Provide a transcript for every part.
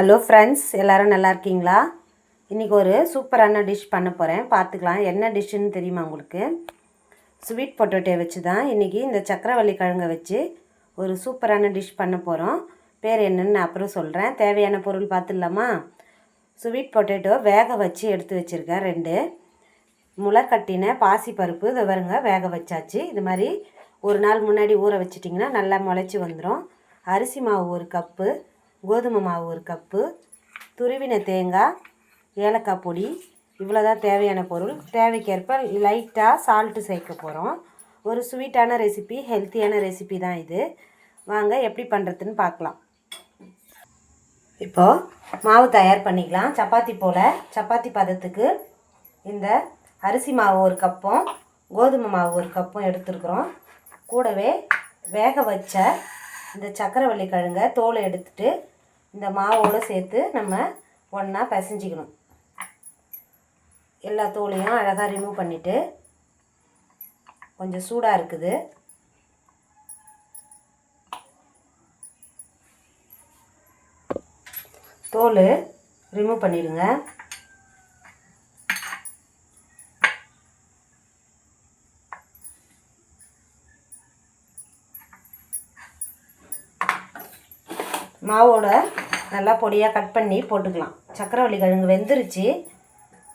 Hello friends எல்லோரும் நல்லா இருக்கீங்களா? இன்றைக்கி ஒரு சூப்பரான டிஷ் பண்ண போகிறேன் பார்த்துக்கலாம். என்ன டிஷ்ஷுன்னு தெரியுமா உங்களுக்கு? ஸ்வீட் பொட்டேட்டோ வச்சு தான் இன்றைக்கி இந்த சக்கரவள்ளி கிழங்கை வச்சு ஒரு சூப்பரான டிஷ் பண்ண போகிறோம் பேர் என்னென்னு நான் அப்புறம் சொல்கிறேன் தேவையான பொருள் பார்த்துடலாமா? ஸ்வீட் பொட்டேட்டோ வேக வச்சு எடுத்து வச்சுருக்கேன் ரெண்டு. முளை கட்டின பாசி பருப்பு இதை வருங்க வேக வச்சாச்சு. இது மாதிரி ஒரு நாள் முன்னாடி ஊற வச்சிட்டிங்கன்னா நல்லா முளைச்சி வந்துடும் அரிசி மாவு ஒரு கப்பு. கோதுமை மாவு ஒரு கப்பு துருவின தேங்காய் ஏலக்காய் பொடி இவ்வளோதான் தேவையான பொருள். தேவைக்கேற்ப லைட்டாக சால்ட்டு சேர்க்க போகிறோம் ஒரு ஸ்வீட்டான ரெசிபி ஹெல்த்தியான ரெசிபி தான் இது. வாங்க எப்படி பண்ணுறதுன்னு பார்க்கலாம். இப்போது மாவு தயார் பண்ணிக்கலாம். சப்பாத்தி போல் சப்பாத்தி பதத்துக்கு இந்த அரிசி மாவு ஒரு கப்பும் கோதுமை மாவு ஒரு கப்பும் எடுத்துருக்குறோம். கூடவே வேக வச்ச இந்த சக்கரவள்ளி கிழங்க தோலை எடுத்துகிட்டு இந்த மாவோடு சேர்த்து நம்ம ஒன்றா பிசைஞ்சிக்கணும். எல்லா தோலையும் அழகாக ரிமூவ் பண்ணிவிட்டு கொஞ்சம் சூடாக இருக்குது. தோல் ரிமூவ் பண்ணிடுங்க. மாவோட நல்லா பொடியாக கட் பண்ணி போட்டுக்கலாம். சக்கரவள்ளி கிழங்கு வெந்துருச்சு.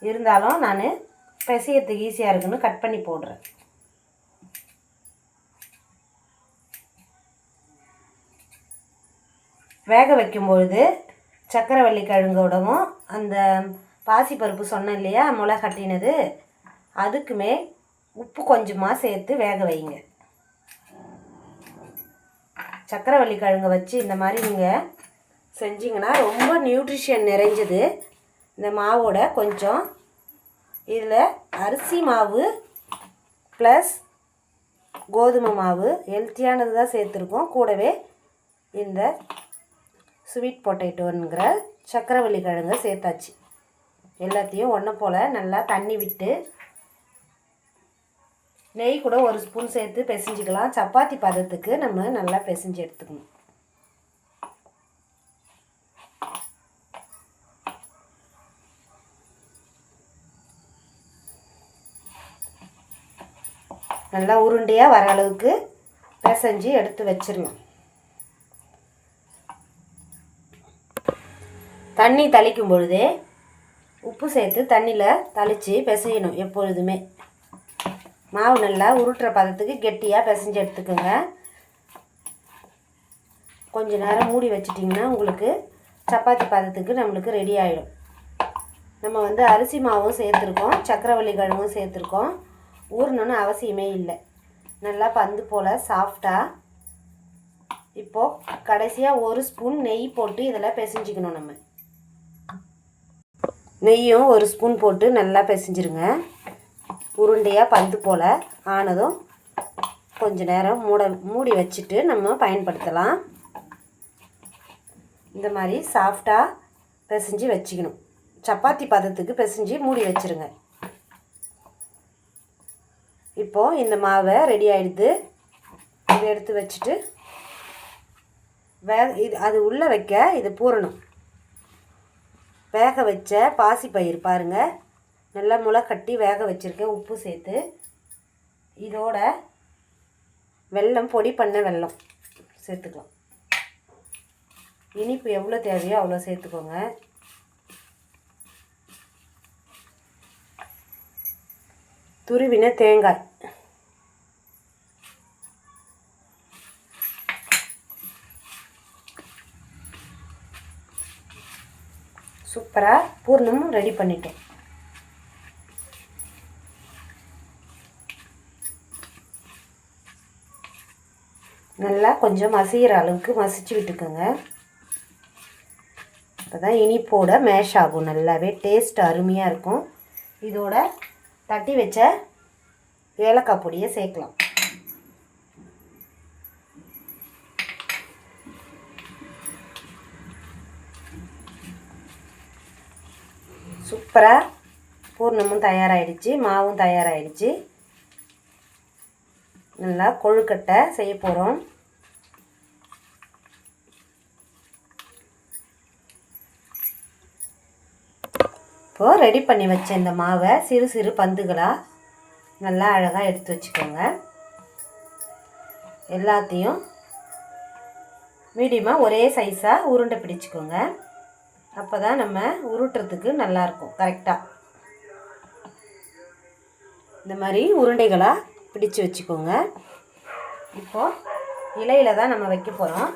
இருந்தாலும் நான் பிசையத்துக்கு ஈஸியாக இருக்குன்னு கட் பண்ணி போடுறேன். வேக வைக்கும்பொழுது சக்கரவள்ளி கிழங்கோடவும் அந்த பாசிப்பருப்பு சொன்னேன் இல்லையா முளை கட்டினது அதுக்குமே உப்பு கொஞ்சமாக சேர்த்து வேக வைங்க. சக்கரவள்ளி கிழங்கு வச்சு இந்த மாதிரி நீங்கள் செஞ்சிங்கன்னா ரொம்ப நியூட்ரிஷன் நிறைஞ்சது. இந்த மாவோட கொஞ்சம் இதில் அரிசி மாவு ப்ளஸ் கோதுமை மாவு ஹெல்த்தியானது தான் சேர்த்துருக்கோம். கூடவே இந்த ஸ்வீட் பொட்டேட்டோங்கிற சக்கரவள்ளி கிழங்கு சேர்த்தாச்சு. எல்லாத்தையும் ஒன்று போல் நல்லா தண்ணி விட்டு நெய் கூட ஒரு ஸ்பூன் சேர்த்து பிசைஞ்சிக்கலாம். சப்பாத்தி பதத்துக்கு நம்ம நல்லா பிசைஞ்சு எடுத்துக்கணும். நல்லா உருண்டையாக வர அளவுக்கு பிசைஞ்சு எடுத்து வச்சிடணும் தண்ணி தளிக்கும் பொழுதே உப்பு சேர்த்து தண்ணியில் தளித்து பிசையணும் எப்பொழுதுமே. மாவு நல்லா உருட்டுற பதத்துக்கு கெட்டியாக பிசைஞ்சு எடுத்துக்கோங்க. கொஞ்ச நேரம் மூடி வச்சிட்டிங்கன்னா உங்களுக்கு சப்பாத்தி பதத்துக்கு நம்மளுக்கு ரெடி ஆகிடும் நம்ம வந்து அரிசி மாவும் சேர்த்துருக்கோம் சக்கரவள்ளி கிழங்கும் சேர்த்துருக்கோம். ஊறணுன்னு அவசியமே இல்லை. நல்லா பந்து போல் சாஃப்டாக இப்போது கடைசியாக ஒரு ஸ்பூன் நெய் போட்டு இதில் பிசைஞ்சிக்கணும் நம்ம. நெய்யும் ஒரு ஸ்பூன் போட்டு நல்லா பிசைஞ்சிருங்க. உருண்டையாக பந்து போல் ஆனதும் கொஞ்ச நேரம் மூட மூடி வச்சுட்டு நம்ம பயன்படுத்தலாம். இந்த மாதிரி சாஃப்டாக பிசைஞ்சு வச்சுக்கணும். சப்பாத்தி பதத்துக்கு பிசைஞ்சு மூடி வச்சுருங்க. இப்போது இந்த மாவை ரெடி ஆகிடுது இதை எடுத்து வச்சுட்டு வே இது அது உள்ளே வைக்க இது பூரணும். வேக வச்ச பாசி பயிர் பாருங்கள் நல்லா முளை கட்டி வேக வச்சுருக்கேன் உப்பு சேர்த்து. இதோட வெல்லம் பொடி பண்ண வெல்லம் சேர்த்துக்கலாம். இனிப்பு எவ்வளோ தேவையோ அவ்வளோ சேர்த்துக்கோங்க. துருவின தேங்காய். சூப்பராக பூர்ணமும் ரெடி பண்ணிட்டோம் நல்லா கொஞ்சம் மசிகிற அளவுக்கு மசிச்சு விட்டுக்கோங்க. அப்போ தான் இனிப்போட மேஷ் ஆகும். நல்லாவே டேஸ்ட் அருமையாக இருக்கும். இதோட தட்டி வச்ச ஏலக்காய் பொடியை சேர்க்கலாம். சூப்பராக பூர்ணமும் தயாராகிடுச்சு மாவும் தயாராகிடுச்சு நல்லா கொழுக்கட்டை செய்ய போகிறோம் இப்போது ரெடி பண்ணி வச்ச இந்த மாவை சிறு சிறு பந்துகளாக நல்லா அழகாக எடுத்து வச்சுக்கோங்க. எல்லாத்தையும் மீடியமாக ஒரே சைஸாக உருண்டை பிடிச்சிக்கோங்க. அப்போ தான் நம்ம உருட்டுறதுக்கு நல்லாயிருக்கும் கரெக்டாக இந்த மாதிரி உருண்டைகளாக பிடிச்சு வச்சுக்கோங்க. இப்போது இலையில் தான் நம்ம வைக்க போகிறோம்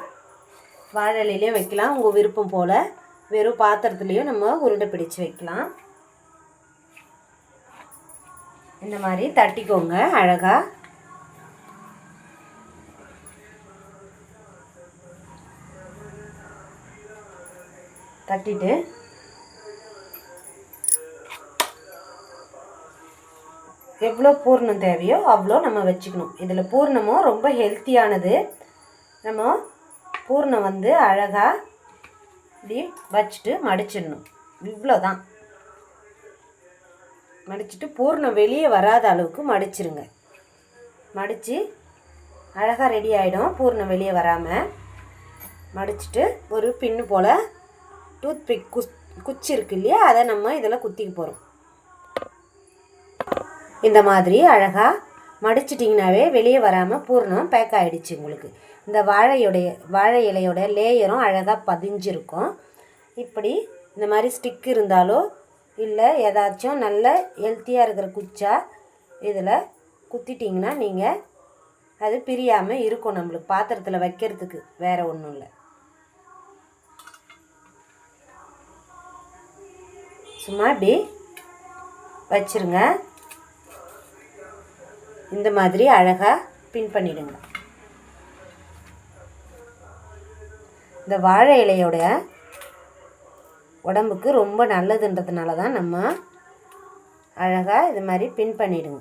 வாழை இலையிலையும் வைக்கலாம் உங்கள் விருப்பம் போல். வெறும் பாத்திரத்துலேயும் நம்ம உருண்டை பிடிச்சு வைக்கலாம். இந்த மாதிரி தட்டிக்கோங்க அழகாக தட்டிட்டு. எவ்வளோ பூர்ணம் தேவையோ அவ்வளோ நம்ம வச்சுக்கணும். இதில் பூர்ணமும் ரொம்ப ஹெல்த்தியானது நம்ம பூர்ணம் வந்து அழகாக இப்படி வச்சுட்டு மடிச்சிடணும். இவ்வளோ தான் மடிச்சுட்டு பூர்ணம் வெளியே வராத அளவுக்கு மடிச்சிருங்க. மடித்து அழகாக ரெடி ஆகிடும் பூர்ணம் வெளியே வராமல் மடிச்சுட்டு ஒரு பின்னு போல் டூத் பிக் குச் குச்சி இருக்கு இல்லையா? அதை நம்ம இதில் குத்திக்க போகிறோம் இந்த மாதிரி அழகாக மடிச்சிட்டிங்கனாவே வெளியே வராமல் பூர்ணம் பேக் ஆகிடுச்சு உங்களுக்கு. இந்த வாழையுடைய வாழை இலையோட லேயரும் அழகாக பதிஞ்சிருக்கும். இப்படி இந்த மாதிரி ஸ்டிக் இருந்தாலோ இல்லை ஏதாச்சும் நல்ல ஹெல்த்தியாக இருக்கிற குச்சா இதில் குத்திட்டிங்கன்னா நீங்கள் அது பிரியாமல் இருக்கும் நம்மளுக்கு பாத்திரத்தில் வைக்கிறதுக்கு. வேறு ஒன்றும் இல்லை. சும்மா இப்படி வச்சுருங்க. இந்த மாதிரி அழகாக பின் பண்ணிவிடுங்க இந்த வாழை இலையோட உடம்புக்கு ரொம்ப நல்லதுன்றதுனால தான் நம்ம அழகாக இது மாதிரி பின் பண்ணிவிடுங்க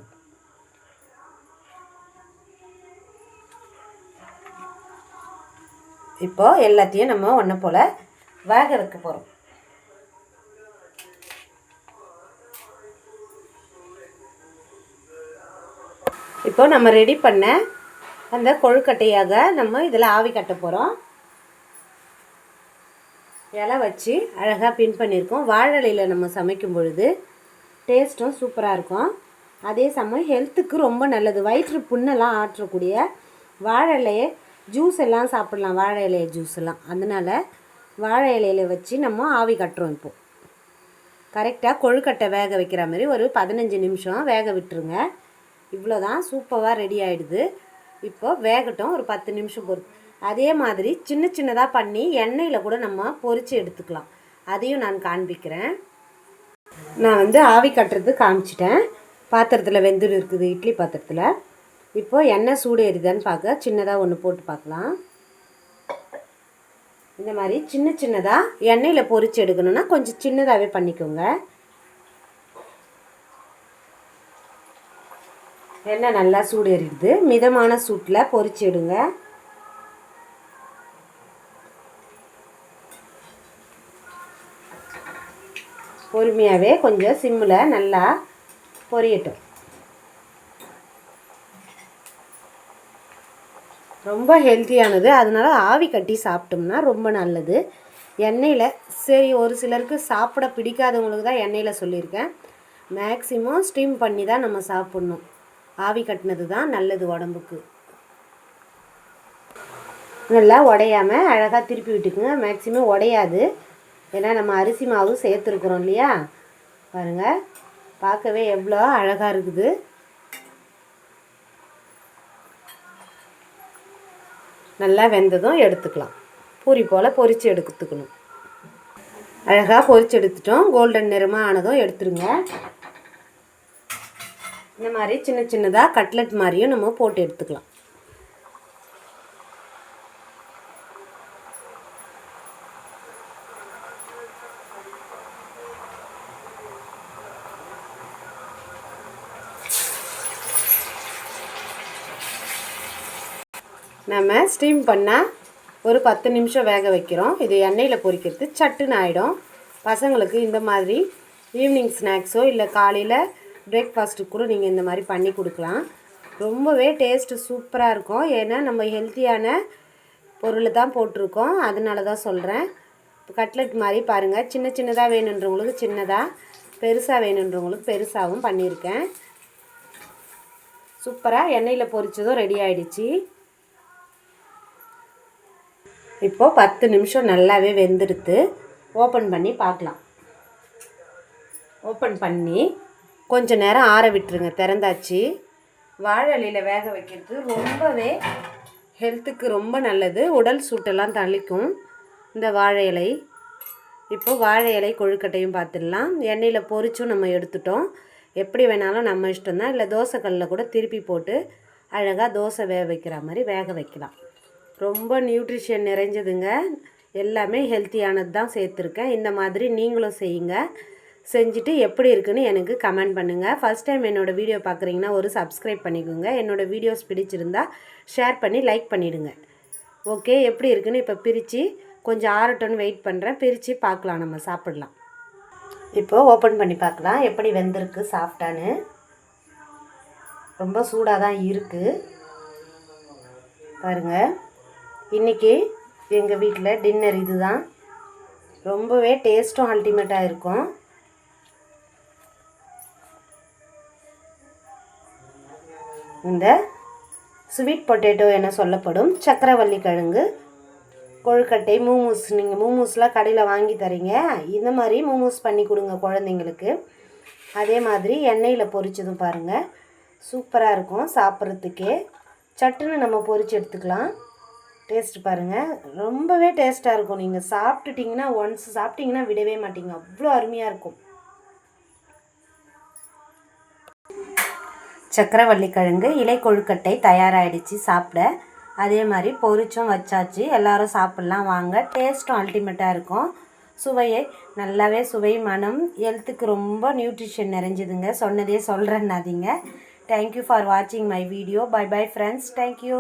இப்போ எல்லாத்தையும் நம்ம ஒன்று போல் வேக வைக்க போகிறோம் இப்போ நம்ம ரெடி பண்ண அந்த கொழுக்கட்டையாக நம்ம இதில் ஆவி கட்ட போகிறோம் இலை வச்சு அழகாக பின் பண்ணியிருக்கோம். வாழலையில் நம்ம சமைக்கும் பொழுது டேஸ்ட்டும் சூப்பராக இருக்கும். அதே சமயம் ஹெல்த்துக்கு ரொம்ப நல்லது. வயிற்று புண்ணெல்லாம் ஆற்றக்கூடிய வாழை இலையை ஜூஸ் எல்லாம் சாப்பிட்லாம். வாழை இலைய ஜூஸ் எல்லாம். அதனால் வாழை இலையில வச்சு நம்ம ஆவி கட்டுறோம் இப்போது கரெக்டாக கொழுக்கட்டை வேக வைக்கிற மாதிரி ஒரு பதினஞ்சு நிமிஷம் வேக விட்டுருங்க. இவ்வளோ தான் சூப்பராக ரெடி ஆகிடுது இப்போ வேகட்டும். ஒரு பத்து நிமிஷம் பொறுத்து. அதே மாதிரி சின்ன சின்னதாக பண்ணி எண்ணெயில் கூட நம்ம பொரித்து எடுத்துக்கலாம். அதையும் நான் காண்பிக்கிறேன். நான் வந்து ஆவி கட்டுறது காமிச்சிட்டேன். பாத்திரத்தில் வெந்துடு இருக்குது இட்லி பாத்திரத்தில். இப்போது எண்ணெய் சூடு எரிதான்னு பார்க்க சின்னதாக ஒன்று போட்டு பார்க்கலாம். இந்த மாதிரி சின்ன சின்னதாக எண்ணெயில் பொரித்து எடுக்கணுன்னா கொஞ்சம் சின்னதாகவே பண்ணிக்கோங்க. எண்ணெய் நல்லா சூடு எறிடுது மிதமான சூட்டில் பொறிச்சு எடுங்க. பொறுமையாகவே கொஞ்சம் சிம்மில் நல்லா பொரியட்டும். ரொம்ப ஹெல்த்தியானது. அதனால ஆவி கட்டி சாப்பிட்டோம்னா ரொம்ப நல்லது. எண்ணெயில் சரி ஒரு சிலருக்கு சாப்பிட பிடிக்காதவங்களுக்கு தான் எண்ணெயில் சொல்லியிருக்கேன். மேக்ஸிமம் ஸ்டீம் பண்ணி தான் நம்ம சாப்பிட்ணும். ஆவி கட்டினது தான் நல்லது உடம்புக்கு. நல்லா உடையாமல் அழகாக திருப்பி விட்டுக்குங்க. மேக்ஸிமம் உடையாது. ஏன்னா நம்ம அரிசி மாவு சேர்த்துருக்குறோம் இல்லையா? பாருங்கள் பார்க்கவே எவ்வளோ அழகாக இருக்குது. நல்லா வெந்ததும் எடுத்துக்கலாம். பூரி போல் பொரித்து எடுத்துக்கணும். அழகாக பொரித்து எடுத்துட்டோம். கோல்டன் நிறமாக ஆனதும் எடுத்துருங்க. இந்த மாதிரி சின்ன சின்னதாக கட்லெட் மாதிரியும் நம்ம போட்டு எடுத்துக்கலாம். நம்ம ஸ்டீம் பண்ணால் ஒரு பத்து நிமிஷம் வேக வைக்கிறோம். இது எண்ணெயில் பொரிக்கிறது சட்டுன்னு ஆகிடும் பசங்களுக்கு இந்த மாதிரி ஈவினிங் ஸ்நாக்ஸோ இல்லை காலையில் பிரேக்ஃபாஸ்ட்டுக்கு கூட நீங்கள் இந்த மாதிரி பண்ணி கொடுக்கலாம். ரொம்பவே டேஸ்ட்டு சூப்பராக இருக்கும். ஏன்னா நம்ம ஹெல்த்தியான பொருள் தான் போட்டிருக்கோம். அதனால தான் சொல்கிறேன் கட்லெட் மாதிரி பாருங்கள் சின்ன சின்னதாக வேணுன்றவங்களுக்கு சின்னதாக பெருசாக வேணுன்றவங்களுக்கு பெருசாகவும் பண்ணியிருக்கேன். சூப்பராக எண்ணெயில் பொரித்ததும் ரெடி ஆகிடுச்சி இப்போது பத்து நிமிஷம் நல்லாவே வெந்துடுத்து ஓப்பன் பண்ணி பார்க்கலாம். ஓப்பன் பண்ணி கொஞ்சம் நேரம் ஆற விட்டுருங்க. திறந்தாச்சு. வாழை இலையில் வேக வைக்கிறது ரொம்பவே ஹெல்த்துக்கு ரொம்ப நல்லது. உடல் சூட்டெல்லாம் தளிக்கும் இந்த வாழை இலை. இப்போ வாழை இலை கொழுக்கட்டையும் பார்த்துடலாம். எண்ணெயில் பொரிச்சும் நம்ம எடுத்துட்டோம். எப்படி வேணாலும் நம்ம இஷ்டம்தான். இல்லை தோசைக்கல்லில் கூட திருப்பி போட்டு அழகாக தோசை வேக வைக்கிற மாதிரி வேக வைக்கலாம். ரொம்ப நியூட்ரிஷன் நிறைஞ்சதுங்க. எல்லாமே ஹெல்த்தியானது தான் சேர்த்துருக்கேன். இந்த மாதிரி நீங்களும் செய்யுங்க. செஞ்சுட்டு எப்படி இருக்குன்னு எனக்கு கமெண்ட் பண்ணுங்கள் ஃபஸ்ட் டைம் என்னோடய வீடியோ பார்க்குறீங்கன்னா ஒரு சப்ஸ்கிரைப் பண்ணிக்கோங்க. என்னோடய வீடியோஸ் பிடிச்சிருந்தா ஷேர் பண்ணி லைக் பண்ணிவிடுங்க ஓகே எப்படி இருக்குன்னு இப்போ பிரித்து கொஞ்சம் ஆறட்டும்னு வெயிட் பண்ணுறேன் பிரித்து பார்க்கலாம் நம்ம சாப்பிட்லாம். இப்போது ஓப்பன் பண்ணி பார்க்கலாம். எப்படி வெந்திருக்கு சாஃப்டான்னு ரொம்ப சூடாக தான் இருக்குது பாருங்கள் இன்றைக்கி எங்கள் வீட்டில் டின்னர் இதுதான். ரொம்பவே டேஸ்ட்டும் அல்டிமேட்டாக இருக்கும். இந்த ஸ்வீட் பொட்டேட்டோ என சொல்லப்படும் சக்கரவள்ளி கிழங்கு கொழுக்கட்டை மூமூஸ். நீங்கள் மூமூஸ்லாம் கடையில் வாங்கி தரீங்க. இந்த மாதிரி மூமூஸ் பண்ணி கொடுங்க குழந்தைங்களுக்கு. அதே மாதிரி எண்ணெயில் பொரிச்சதும் பாருங்கள் சூப்பராக இருக்கும் சாப்பிட்றதுக்கே. சட்டுன்னு நம்ம பொரிச்சு எடுத்துக்கலாம். டேஸ்ட் பாருங்கள் ரொம்பவே டேஸ்ட்டாக இருக்கும். நீங்கள் சாப்பிட்டுட்டிங்கன்னா ஒன்ஸ் சாப்பிட்டிங்கன்னா விடவே மாட்டீங்க. அவ்வளோ அருமையாக இருக்கும். சக்கரவள்ளி கிழங்கு இலை கொழுக்கட்டை தயாராகிடுச்சு சாப்பிட. அதே மாதிரி பொரிச்சும் வச்சாச்சு. எல்லோரும் சாப்பிட்லாம். வாங்க. டேஸ்ட்டும் அல்டிமேட்டாக இருக்கும். சுவையை நல்லாவே சுவை மனம் ஹெல்த்துக்கு ரொம்ப நியூட்ரிஷன் நிறைஞ்சதுங்க. சொன்னதே சொல்கிறேன்னாதீங்க தேங்க்யூ ஃபார் வாட்சிங் my video bye bye friends thank you